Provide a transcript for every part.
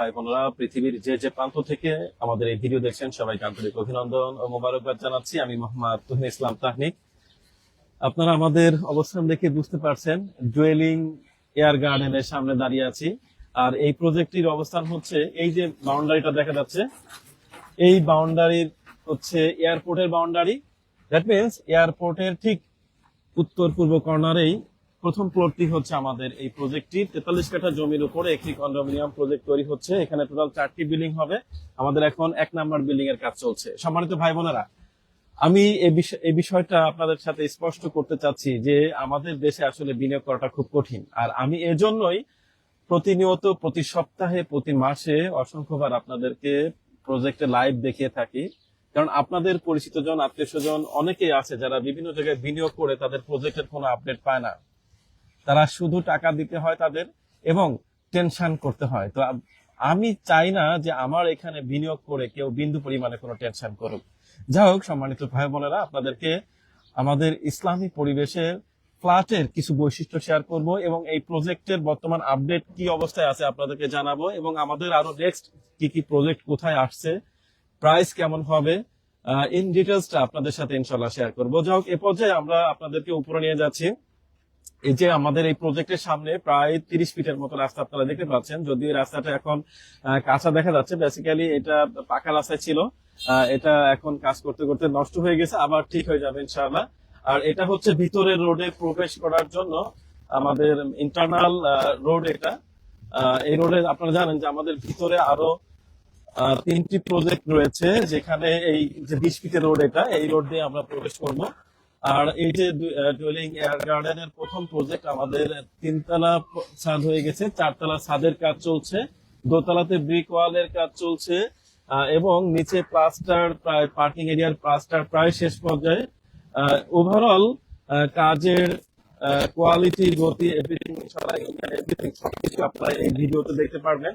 ভাই বোনেরা, পৃথিবীর যে যে প্রান্ত থেকে আমাদের এই ভিডিও দেখছেন, সবাইকে আন্তরিক অভিনন্দন ও মোবারকবাদ জানাচ্ছি। আমি মোহাম্মদ তুহিন ইসলাম তাহনিক। আপনারা আমাদের অবস্থান দেখে বুঝতে পারছেন, ডুয়েলিং এয়ার গার্ডেনের সামনে দাঁড়িয়ে আছি। আর এই প্রজেক্টটির অবস্থান হচ্ছে, এই যে বাউন্ডারিটা দেখা যাচ্ছে, এই বাউন্ডারির হচ্ছে এয়ারপোর্টের বাউন্ডারি। দ্যাট মিনস এয়ারপোর্টের ঠিক উত্তর পূর্ব কর্নারেই প্রথম ফ্লোরটি হচ্ছে আমাদের এই প্রজেক্টটি তেতাল্লিশ কাঠা জমির উপরে একটি কন্ডোমিনিয়াম প্রজেক্ট তৈরি হচ্ছে। এখানে টোটাল চারটি বিল্ডিং হবে। আমাদের এখন এক নাম্বার বিল্ডিং এর কাজ চলছে। সম্মানিত ভাই বোনেরা, আমি এই বিষয়টা আপনাদের সাথে স্পষ্ট করতে চাচ্ছি যে আমাদের দেশে আসলে বিনিয়োগ করাটা খুব কঠিন। আর আমি এজন্যই প্রতিনিয়ত, প্রতি সপ্তাহে, প্রতি মাসে অসংখ্যবার আপনাদেরকে প্রজেক্টে লাইভ দেখিয়ে থাকি। কারণ আপনাদের পরিচিত জন, আত্মীয় স্বজন অনেকেই আছে যারা বিভিন্ন জায়গায় বিনিয়োগ করে তাদের প্রজেক্টের কোনো আপডেট পায় না। তারা শুধু টাকা দিতে হয় তাদের এবং টেনশন করতে হয়। তো আমি চাই না যে আমার এখানে বিনিয়োগ করে কেউ বিন্দু পরিমাণে কোনো টেনশন করুক। যাই হোক, সম্মানিত ভাই বোনেরা, আপনাদেরকে আমাদের ইসলামী পরিবেশের ফ্ল্যাটের কিছু বৈশিষ্ট্য শেয়ার করব এবং এই প্রজেক্টের বর্তমান আপডেট কি অবস্থায় আছে আপনাদেরকে জানাব এবং আমাদের আরও নেক্সট কি কি প্রজেক্ট কোথায় আসছে প্রাইস কেমন হবে ইন ডিটেলসটা আপনাদের সাথে ইনশাল্লাহ শেয়ার করব। যাই হোক, এ পর্যায়ে আমরা আপনাদেরকে উপরে নিয়ে যাচ্ছি। এই যে আমাদের এই প্রজেক্টের সামনে প্রায় তিরিশ ফিটের মতো রাস্তা আপনারা দেখতে পাচ্ছেন। এই রাস্তাটা এখন কাঁচা দেখা যাচ্ছে বেসিক্যালি এটা পাকা রাস্তায় ছিল। এটা এখন কাজ করতে করতে নষ্ট হয়ে গেছে, আবার ঠিক হয়ে যাবে ইনশাআল্লাহ। আর এটা হচ্ছে ভিতরের রোডে প্রবেশ করার জন্য আমাদের ইন্টারনাল রোড এটা। এই রোডে আপনারা জানেন যে আমাদের ভিতরে আরও তিনটি প্রজেক্ট রয়েছে, যেখানে এই যে বিশ ফিটের রোড এটা, এই রোড দিয়ে আমরা প্রবেশ করব। আর এই যে ডুয়েলিং এয়ার গার্ডেনের প্রথম প্রজেক্ট আমাদের তিনতলা ছাদ হয়ে গেছে, চারতলা ছাদের কাজ চলছে, দোতলাতে ব্রিক ওয়ালের কাজ চলছে এবং নিচে প্লাস্টার প্রায় পার্কিং এরিয়ার প্লাস্টার প্রায় শেষ পর্যায়ে। ওভারঅল কাজের কোয়ালিটি গতি এভরিথিং এভরিথিং সবকিছু আপনারা এই ভিডিওতে দেখতে পারবেন।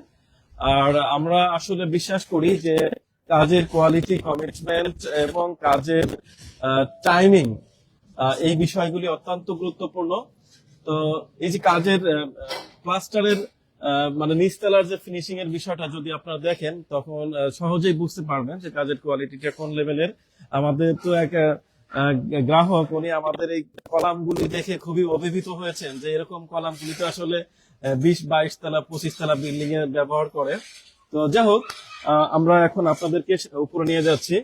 আর আমরা আসলে বিশ্বাস করি যে কাজের কোয়ালিটি কমিটমেন্ট এবং কাজের টাইমিং এই বিষয়গুলি অত্যন্ত গুরুত্বপূর্ণ। তো এই যে কাজের প্লাস্টারের মানে নিচতলার যে ফিনিশিং এর বিষয়টা যদি আপনারা দেখেন, তখন সহজেই বুঝতে পারবেন যে কাজের কোয়ালিটিটা কোন লেভেলের আমাদের তো এক গ্রাহক, উনি আমাদের এই কলামগুলি দেখে খুবই অভিভূত হয়েছেন যে এরকম কলামগুলি তো আসলে বিশ, বাইশ তলা, পঁচিশ তলা বিল্ডিং এ ব্যবহার করে। তো যাই হোক আমরা এখন আপনাদেরকে উপরে নিয়ে যাচ্ছি।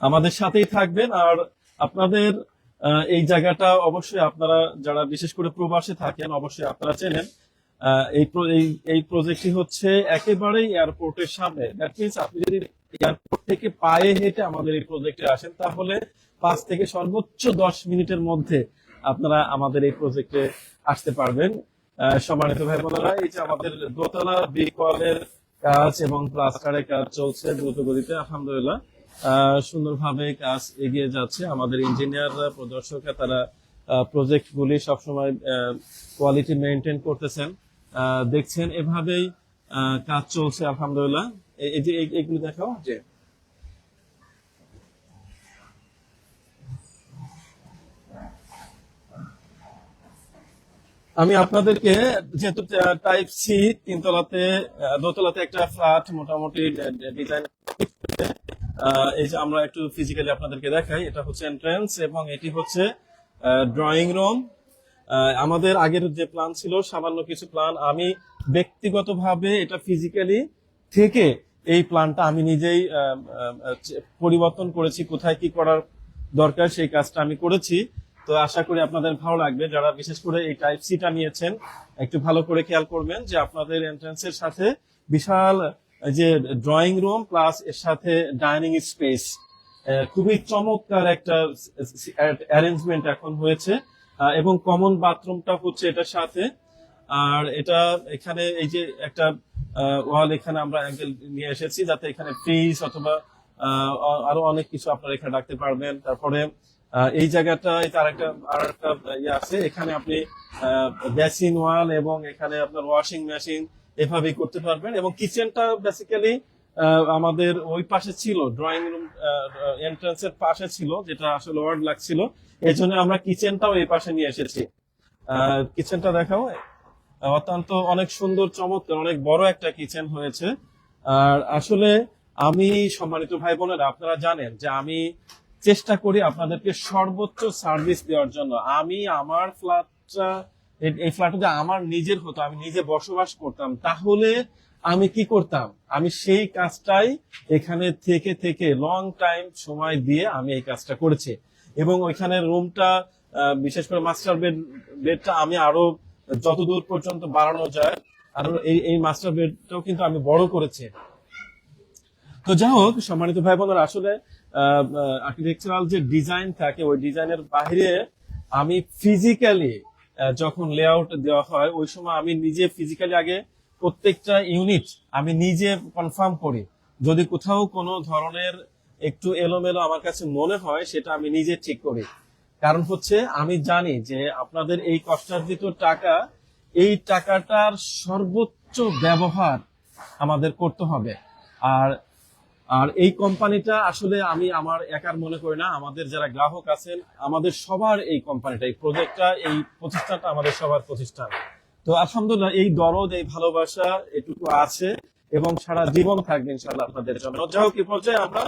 আমাদের সাথেই থাকবেন আর আপনাদের এই জায়গাটা অবশ্যই আপনারা যারা বিশেষ করে প্রবাসে থাকেন, অবশ্যই আপনারা চেনেন। এই এই প্রজেক্টটি হচ্ছে একেবারেই এয়ারপোর্টের সামনে। দ্যাট মিনস আপনি যদি এয়ারপোর্ট থেকে পায়ে হেঁটে আমাদের এই প্রজেক্টে আসেন, তাহলে পাঁচ থেকে সর্বোচ্চ দশ মিনিটের মধ্যে আপনারা আমাদের এই প্রজেক্টে আসতে পারবেন। সম্মানিত ভাই বোনেরা এই যে আমাদের দোতলা বিকলের কাজ এবং প্লাস্টারের কাজ চলছে দ্রুত গতিতে আলহামদুলিল্লাহ। সুন্দরভাবে কাজ এগিয়ে যাচ্ছে। আমাদের ইঞ্জিনিয়াররা প্রদর্শকরা তারা প্রজেক্ট গুলি সবসময় কোয়ালিটি মেনটেন করতেছেন। দেখছেন এভাবেই কাজ চলছে আলহামদুলিল্লাহ। এই- যে দেখাও। যে আমি আপনাদেরকে যেহেতু টাইপ সি তিনতলাতে দোতলাতে একটা ফ্ল্যাট মোটামুটি ডিজাইন এই যে আমরা একটু ফিজিক্যালি আপনাদেরকে দেখাই, এটা হচ্ছে এন্ট্রান্স এবং এটি হচ্ছে ড্রয়িং রুম আমাদের আগের যে প্ল্যান ছিল, সামান্য কিছু প্ল্যান আমি ব্যক্তিগতভাবে এটা ফিজিক্যালি থেকে এই প্ল্যানটা আমি নিজেই পরিবর্তন করেছি, কোথায় কি করার দরকার সেই কাজটা আমি করেছি। তো আশা করি আপনাদের ভালো লাগবে। যারা বিশেষ করে এই টাইপ সিটা নিয়েছেন, একটু ভালো করে খেয়াল করবেন যে আপনাদের এন্ট্রান্সের সাথে বিশাল যে ড্রয়িং রুম প্লাস এর সাথে ডাইনিং স্পেস খুবই চমৎকার একটা অ্যারেঞ্জমেন্ট এখন হয়েছে। এবং কমন বাথরুমটা হচ্ছে এটার সাথে। আর এটা এখানে এই যে একটা ওয়াল এখানে আমরা অ্যাঙ্গেল নিয়ে এসেছি যাতে এখানে ফ্রিজ অথবা আরও অনেক কিছু আপনারা এখানে রাখতে পারবেন। তারপরে এই জায়গাটায় তার একটা, আর একটা ইয়ে আছে। এখানে আপনি বেসিন ওয়াল এবং এখানে আপনার ওয়াশিং মেশিন এভাবেই করতে পারবেন। এবং কিচেনটা বেসিক্যালি আমাদের ওই পাশে ছিল ড্রয়িং রুম এন্ট্রান্স এর পাশে ছিল, যেটা আসলে ওয়ার্ড লাগছিল। এই জন্য আমরা কিচেনটাও এই পাশে নিয়ে এসেছি। কিচেনটা দেখাও। অত্যন্ত অনেক সুন্দর, চমৎকার, অনেক বড় একটা কিচেন হয়েছে। আর আসলে আমি, সম্মানিত ভাই বোনেরা, আপনারা জানেন যে আমি চেষ্টা করি আপনাদেরকে সর্বোচ্চ সার্ভিস দেওয়ার জন্য। আমি, আমার ফ্ল্যাটটা এই- ফ্ল্যাটটা যদি আমার নিজের হতো, আমি নিজে বসবাস করতাম, তাহলে আমি কি করতাম? আমি সেই কাজটাই এখানে থেকে থেকে লং টাইম সময় দিয়ে আমি এই কাজটা করেছি। এবং ওইখানে রুমটা বিশেষ করে মাস্টার বেড বেডটা আমি আরও যতদূর পর্যন্ত বাড়ানো যায়, আরও এই এই মাস্টার বেডটাও কিন্তু আমি বড় করেছি। তো যাই হোক, সম্মানিত ভাই বোনেরা আসলে আর্কিটেকচারাল যে ডিজাইন থাকে, ওই ডিজাইনের বাইরে আমি ফিজিক্যালি যখন লেআউট দেওয়া হয়, ওই সময় আমি নিজে ফিজিক্যালি আগে প্রত্যেকটা ইউনিট আমি নিজে কনফার্ম করি। যদি কোথাও কোনো ধরনের একটু এলোমেলো আমার কাছে মনে হয়, সেটা আমি নিজে ঠিক করি। কারণ হচ্ছে, আমি জানি যে আপনাদের এই কষ্টার্জিত টাকা, এই টাকাটার সর্বোচ্চ ব্যবহার আমাদের করতে হবে। আর আর এই কোম্পানিটা আসলে আমি আমার একার মনে করি না, আমাদের যারা গ্রাহক আছেন, আমাদের সবার এই কোম্পানিটা, এই প্রজেক্টটা, এই প্রতিষ্ঠানটা আমাদের সবার প্রতিষ্ঠান। তো আলহামদুলিল্লাহ, এই দরদ, এই ভালোবাসা এটুকু আছে এবং সারা জীবন থাকবে ইনশাল্লাহ আপনাদের জন্য। যাই হোক পর্যায়ে আমরা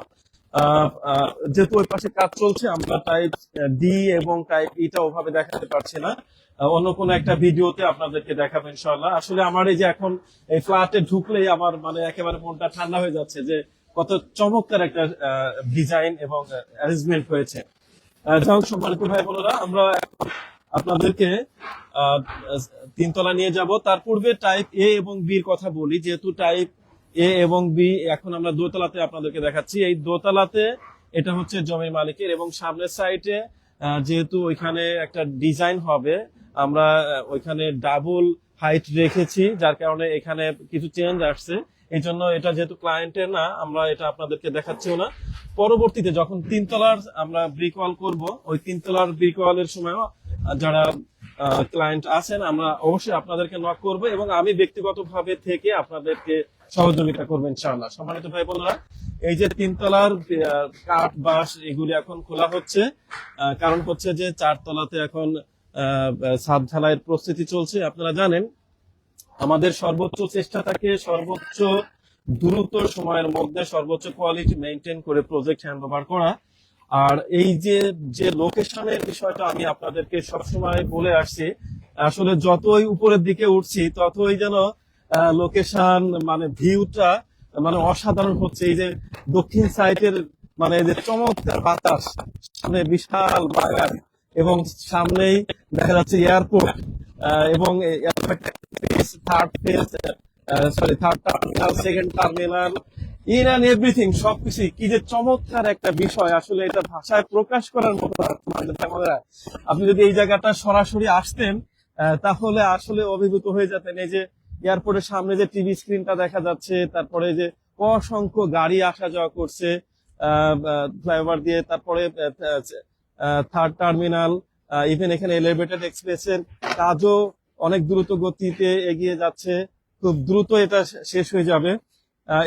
যেহেতু ওই পাশে কাজ চলছে, আমরা টাইপ ডি এবং টাইপ ইটা ওভাবে দেখাতে পারছি না। অন্য কোনো একটা ভিডিওতে আপনাদেরকে দেখাবো ইনশাল্লাহ আসলে আমার এই যে এখন এই ফ্ল্যাটে ঢুকলেই আমার মানে একেবারে মনটা ঠান্ডা হয়ে যাচ্ছে যে কত চমৎকার একটা ডিজাইন এবং অ্যারেঞ্জমেন্ট হয়েছে। যাই সম্মানিত ভাই বোনেরা, আমরা আপনাদেরকে তিনতলা নিয়ে যাব। তার পূর্বে টাইপ এ এবং বির কথা বলি। যেহেতু টাইপ এ এবং বি এখন আমরা দোতলাতে আপনাদেরকে দেখাচ্ছি। এই দোতলাতে এটা হচ্ছে জমির মালিকের এবং সামনের সাইডে যেহেতু ওইখানে একটা ডিজাইন হবে, আমরা ওইখানে ডাবল হাইট রেখেছি, যার কারণে এখানে কিছু চেঞ্জ আসছে। এই জন্য এটা যেহেতু ক্লায়েন্টের না, আমরা এটা আপনাদেরকে দেখাচ্ছিও না। পরবর্তীতে যখন তিনতলার আমরা ব্রিক ওয়াল করব, ওই তিনতলার ব্রিক ওয়ালের সময়ও যারা ক্লায়েন্ট আছেন, আমরা অবশ্যই আপনাদেরকে নক করব এবং আমি ব্যক্তিগতভাবে থেকে আপনাদেরকে সহযোগিতা করব ইনশাআল্লাহ। সম্মানিত ভাই বোনেরা, এই যে তিনতলার কাঠ, বাঁশ এগুলি এখন খোলা হচ্ছে কারণ হচ্ছে যে চারতলাতে এখন ছাদ ঢালাইয়ের প্রস্তুতি চলছে। আপনারা জানেন আমাদের সর্বোচ্চ চেষ্টা থাকে সর্বোচ্চ দ্রুত সময়ের মধ্যে সর্বোচ্চ কোয়ালিটি মেনটেন করে প্রজেক্ট হ্যান্ড ওভার করা। আর এই যে যে লোকেশনের বিষয়টা আমি আপনাদেরকে সবসময় বলে আসছি, আসলে যতই উপরের দিকে উঠছি, ততই যেন লোকেশন মানে ভিউটা মানে অসাধারণ হচ্ছে। এই যে দক্ষিণ সাইডের মানে যে চমৎকার বাতাস, সামনে বিশাল বাগান এবং সামনেই দেখা যাচ্ছে এয়ারপোর্ট এবং third phase sorry third terminal second terminal in and everything সবকিছু কি যে চমৎকার একটা বিষয় আসলে এটা ভাষায় প্রকাশ করার মতো না, তোমাদের ক্যামেরায়। আপনি যদি এই জায়গাটা সরাসরি আসতেন তাহলে আসলে অভিভূত হয়ে যেতেন এই যে এয়ারপোর্টের সামনে যে টিভি স্ক্রিনটা দেখা যাচ্ছে তারপরে যে অসংখ্য গাড়ি আসা যাওয়া করছে ফ্লাইওভার দিয়ে তারপরে থার্ড টার্মিনাল ইভেন এখানে এলিভেটেড এক্সপ্রেসের কাজও অনেক দ্রুত গতিতে এগিয়ে যাচ্ছে, খুব দ্রুত এটা শেষ হয়ে যাবে।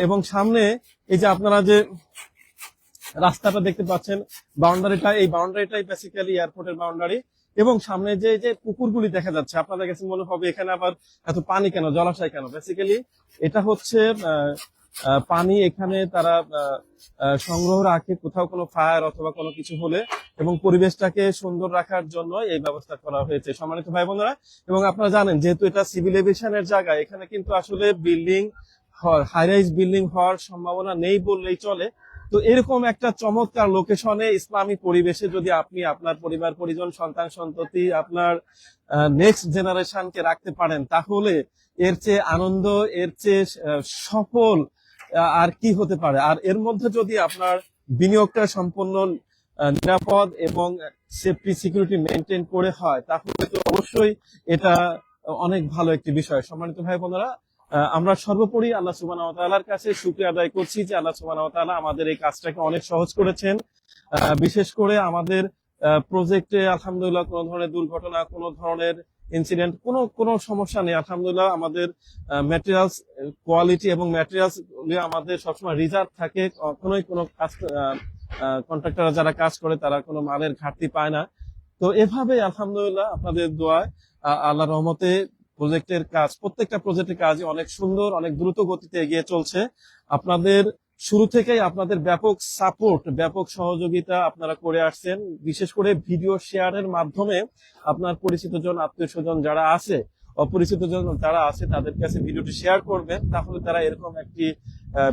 এবং সামনে এই যে আপনারা যে রাস্তাটা দেখতে পাচ্ছেন, বাউন্ডারিটা, এই বাউন্ডারিটাই বেসিক্যালি এয়ারপোর্টের বাউন্ডারি এবং সামনে যে যে পুকুরগুলি দেখা যাচ্ছে আপনাদের কাছে মনে হবে এখানে আবার এত পানি কেন, জলাশয় কেন? বেসিক্যালি এটা হচ্ছে পানি এখানে তারা সংগ্রহ রাখে কোথাও কোনো ফায়ার অথবা কোনো কিছু হলে এবং পরিবেশটাকে সুন্দর রাখার জন্য এই ব্যবস্থা করা হয়েছে। সম্মানিত ভাই বোনেরা, এবং আপনারা জানেন যেহেতু এটা সিভিল এভিয়েশনের জায়গা, এখানে কিন্তু আসলে বিল্ডিং হাই রাইজ বিল্ডিং হওয়ার সম্ভাবনা নেই বললেই চলে। তো এরকম একটা চমৎকার লোকেশনে ইসলামী পরিবেশে যদি আপনি আপনার পরিবার, পরিজন, সন্তান, সন্ততি, আপনার নেক্সট জেনারেশনকে রাখতে পারেন, তাহলে এর চেয়ে আনন্দ, এর চেয়ে সফল আর কি হতে পারে? আর এর মধ্যে যদি আপনার বিনিয়োগটা সম্পূর্ণ নিরাপদ এবং সেফটি সিকিউরিটি মেনটেন করে হয়, তাহলে তো অবশ্যই এটা অনেক ভালো একটি বিষয়। সম্মানিত ভাই বোনেরা আমরা সর্বোপরি আল্লাহ সুবাহ তাআলার কাছে শুক্রিয়া আদায় করছি যে আল্লাহ সুবাহ তাআলা আমাদের এই কাজটাকে অনেক সহজ করেছেন। বিশেষ করে আমাদের প্রজেক্টে আলহামদুলিল্লাহ কোনো ধরনের দুর্ঘটনা, কোনো ধরনের ইনসিডেন্ট কোনো কোনো সমস্যা নেই। আলহামদুলিল্লাহ আমাদের ম্যাটেরিয়ালস কোয়ালিটি এবং ম্যাটেরিয়ালস আমাদের সবসময় রিজার্ভ থাকে। কখনোই কোনো কাজ কন্ট্রাক্টররা যারা কাজ করে, তারা কোনো মালের ঘাটতি পায় না। তো এভাবে আলহামদুলিল্লাহ আপনাদের দোয়ায় আল্লাহ রহমতে প্রজেক্টের কাজ, প্রত্যেকটা প্রজেক্টের কাজ অনেক সুন্দর, অনেক দ্রুত গতিতে এগিয়ে চলছে। আপনাদের শুরু থেকেই আপনাদের ব্যাপক সাপোর্ট ব্যাপক সহযোগিতা আপনারা করে আসছেন। বিশেষ করে ভিডিও শেয়ারের মাধ্যমে আপনার পরিচিত জন, আত্মীয় স্বজন যারা আছে, অপরিচিত জন যারা আছে, তাদের কাছে ভিডিওটি শেয়ার করবেন। তাহলে তারা এরকম একটি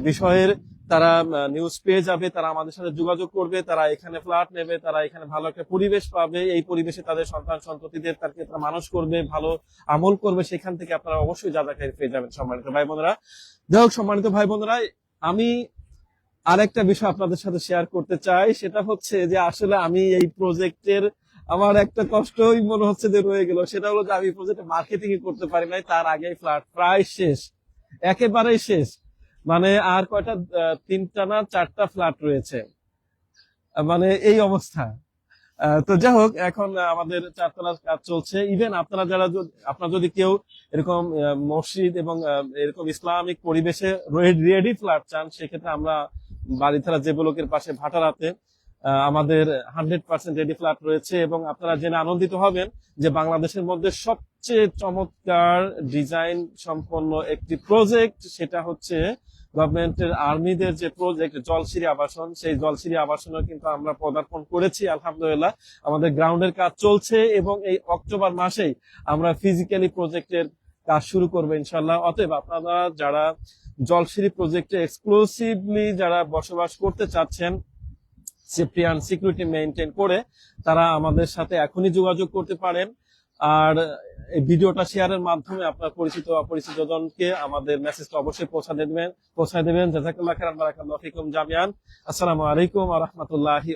বিষয়ের তারা নিউজ পেয়ে যাবে, তারা আমাদের সাথে যোগাযোগ করবে, তারা এখানে ফ্ল্যাট নেবে, তারা এখানে ভালো একটা পরিবেশ পাবে। এই পরিবেশে তাদের সন্তান সন্ততিদের তাকে তারা মানুষ করবে, ভালো আমল করবে। সেখান থেকে আপনারা অবশ্যই যা যাতায়াত পেয়ে যাবেন সম্মানিত ভাই বোনেরা। যাই হোক, সম্মানিত ভাই বোনেরা আমি আরেকটা বিষয় আপনাদের সাথে শেয়ার করতে চাই, সেটা হচ্ছে যে আসলে আমি এই প্রজেক্টের আমার একটা কষ্টই মনে হচ্ছে যে রয়ে গেল। সেটা হলো যে আমি প্রজেক্টে মার্কেটিং করতে পারি নাই, তার আগে ফ্ল্যাট প্রায় শেষ, একেবারেই শেষ। মানে আর কয়টা তিনটা না চারটা ফ্ল্যাট রয়েছে। মানে এই অবস্থা। তো যাই হোক, এখন আমাদের চারতলার কাজ চলছে। ইভেন আপনারা যারা আপনারা যদি কেউ এরকম মসজিদ এবং এরকম ইসলামিক পরিবেশে রেডি ফ্ল্যাট চান, সেক্ষেত্রে আমরা বাড়িধারা যে ব্লকের পাশে ভাটারাতে আমাদের হান্ড্রেড পার্সেন্ট রেডি ফ্ল্যাট রয়েছে এবং আপনারা জেনে আনন্দিত হবেন যে বাংলাদেশের মধ্যে সবচেয়ে চমৎকার ডিজাইন সম্পন্ন একটি প্রজেক্ট সেটা হচ্ছে গভর্নমেন্টের আর্মিদের যে প্রজেক্ট জলসিরি আবাসন, সেই জলসিরি আবাসনে কিন্তু আমরা পদার্পণ করেছি, আলহামদুলিল্লাহ। আমাদের গ্রাউন্ডের কাজ চলছে এবং এই অক্টোবর মাসেই আমরা ফিজিক্যালি প্রজেক্টের কাজ শুরু করব ইনশাল্লাহ অতএব আপনারা যারা জলসিরি প্রজেক্টে এক্সক্লুসিভলি যারা বসবাস করতে চাচ্ছেন সেফটি অ্যান্ড সিকিউরিটি মেনটেন করে, তারা আমাদের সাথে এখনই যোগাযোগ করতে পারেন। আর এই ভিডিওটা শেয়ারের মাধ্যমে আপনার পরিচিত অপরিচিত জনকে আমাদের মেসেজটা অবশ্যই পৌঁছা দেবেন, পৌঁছায় দেবেন। জাজাকুল্লাহ খেরান বারাকাল্লাহ ফিকুম জামিয়ান আসসালামু আলাইকুম আ রহমতুল্লাহি